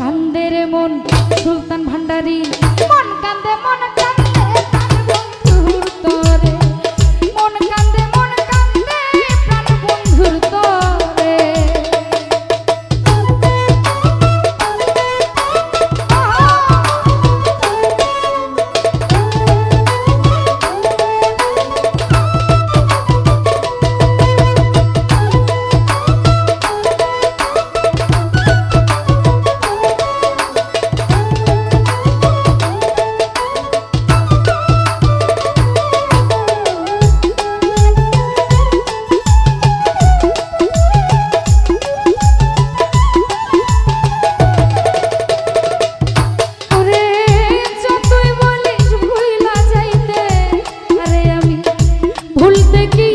কান্দে মন সুলতান ভান্ডারী মন কান্দে মন dulce que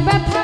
baby.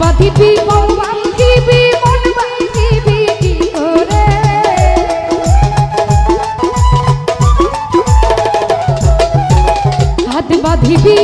বাঁধিবি মন বাঁধিবি মন বাঁধিবি কি করে হাত বাঁধিবি